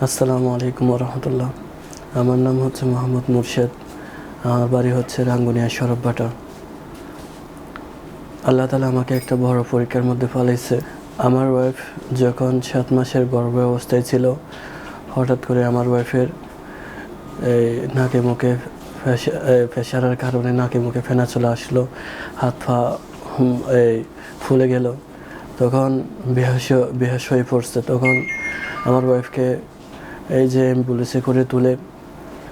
আসসালামু আলাইকুম রহমতুল্লাহ আমার নাম হচ্ছে মোহাম্মদ মুর্শেদ। আমার বাড়ি হচ্ছে রাঙ্গুনিয়া সরববাটা। আল্লাহ তালা আমাকে একটা বড় পরীক্ষার মধ্যে ফেলাইছে। আমার ওয়াইফ যখন সাত মাসের গর্ভ অবস্থায় ছিল, হঠাৎ করে আমার ওয়াইফের এই নাকে মুখে ফেস- এই কারণে নাকে মুখে ফেনা চলে আসলো, হাত পা এই ফুলে গেল। তখন বেহস বেহস হয়ে পড়ছে। তখন আমার ওয়াইফকে এই যে অ্যাম্বুলেন্সে করে তুলে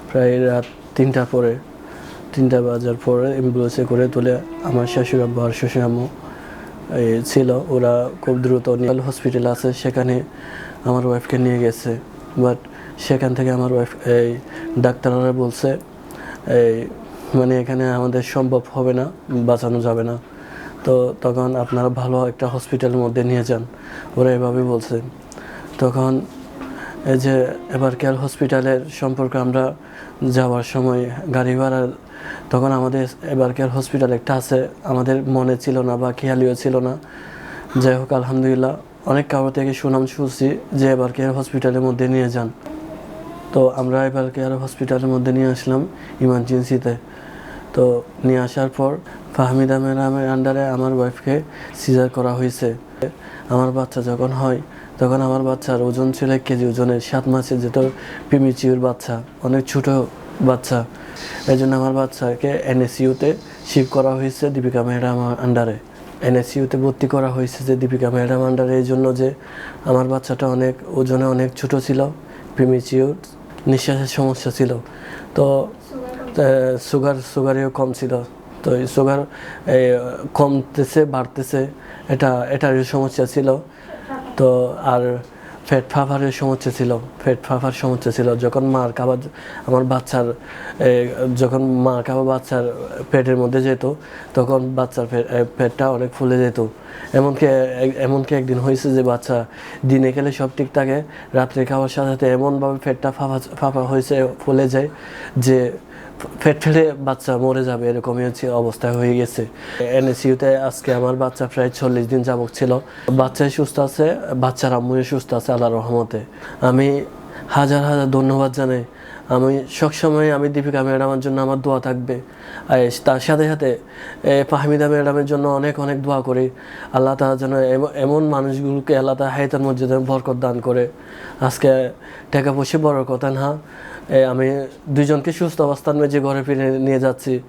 প্রায় রাত তিনটার পরে, তিনটা বাজার পরে অ্যাম্বুলেন্সে করে তুলে আমার শাশুড়ি আব্বা আর শ্বশুর আম্মু এই ছিল। ওরা খুব দ্রুত নিয়াল হসপিটাল আছে, সেখানে আমার ওয়াইফকে নিয়ে গেছে। বাট সেখান থেকে আমার ওয়াইফ এই, ডাক্তাররা বলছে, এই মানে এখানে আমাদের সম্ভব হবে না, বাঁচানো যাবে না। তো তখন আপনারা ভালো একটা হসপিটালের মধ্যে নিয়ে যান। ওরা এভাবে বলছে। তখন এই যে এবার কেয়ার হসপিটালের সম্পর্কে আমরা যাওয়ার সময় গাড়ি ভাড়া, তখন আমাদের এবার কেয়ার হসপিটাল একটা আছে, আমাদের মনে ছিল না বা খেয়ালিও ছিল না। যাই হোক, আলহামদুলিল্লাহ, অনেক কারও থেকে সুনাম শুনছি যে এবার কেয়ার হসপিটালের মধ্যে নিয়ে যান। তো আমরা এবার কেয়ার হসপিটালের মধ্যে নিয়ে আসলাম ইমার্জেন্সিতে তো নিয়ে আসার পর ফাহমিদা ম্যাডামের আন্ডারে আমার ওয়াইফকে সিজার করা হয়েছে। আমার বাচ্চা যখন হয় তখন আমার বাচ্চার ওজন ছিল এক কেজি, ওজনের সাত মাসের যেটা পিমিচিউর বাচ্চা, অনেক ছোট বাচ্চা। এই জন্য আমার বাচ্চাকে এনএসইউতে শিফট করা হয়েছে দীপিকা ম্যাডাম আন্ডারে এনএসইউতে ভর্তি করা হয়েছে যে দীপিকা ম্যাডাম আন্ডারে এই জন্য যে আমার বাচ্চাটা অনেক, ওজনে অনেক ছোট ছিল প্রিমিচিউর নিঃশ্বাসের সমস্যা ছিল। তো সুগার সুগারেও কম ছিল। তো এই সুগার কমতেছে, বাড়তেছে, এটা এটারও সমস্যা ছিল। তো আর ফ্যাট ফাফারের সমস্যা ছিল ফ্যাট ফাফার সমস্যা ছিল। যখন মার খাবার আমার বাচ্চার যখন মা খাবার বাচ্চার পেটের মধ্যে যেত, তখন বাচ্চার পেটটা অনেক ফুলে যেত। এমনকি এমনকি একদিন হয়েছে যে বাচ্চা দিনে খেলে সব ঠিক থাকে, রাত্রে খাওয়ার সাথে সাথে এমনভাবে পেটটা ফাফা ফাফা হয়েছে, ফুলে যায় যে পেট ফেলে বাচ্চা মরে যাবে, এরকমই হচ্ছে অবস্থা হয়ে গেছে। এনএসইউতে আজকে আমার বাচ্চা প্রায় চল্লিশ দিন যাবক ছিল। বাচ্চাই সুস্থ আছে, বাচ্চার আম্মুই সুস্থ আছে আল্লাহ রহমতে। আমি হাজার হাজার ধন্যবাদ জানাই আমি সবসময় আমি দীপিকা ম্যাডামের জন্য আমার দোয়া থাকবে। তার সাথে সাথে ফাহমিদা ম্যাডামের জন্য অনেক অনেক দোয়া করি। আল্লাহ তালা যেন এম- এমন মানুষগুলোকে আল্লাহ তালা হাইতার মসজিদে বরকত দান করে। আজকে টাকা পয়সা বড় কথা না আমি দুইজনকে সুস্থ অবস্থান যে ঘরে ফিরে নিয়ে যাচ্ছি,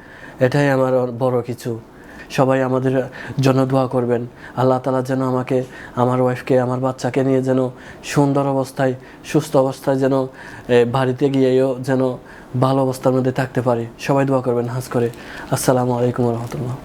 এটাই আমার বড় কিছু। সবাই আমাদের জন্য দোয়া করবেন। আল্লাহ তালা যেন আমাকে, আমার ওয়াইফকে আমার বাচ্চাকে নিয়ে যেন সুন্দর অবস্থায়, সুস্থ অবস্থায় যেন বাড়িতে গিয়েও যেন ভালো অবস্থার মধ্যে থাকতে পারি। সবাই দোয়া করবেন হাস করে। আসসালামু আলাইকুম রহমতুল্লাহ।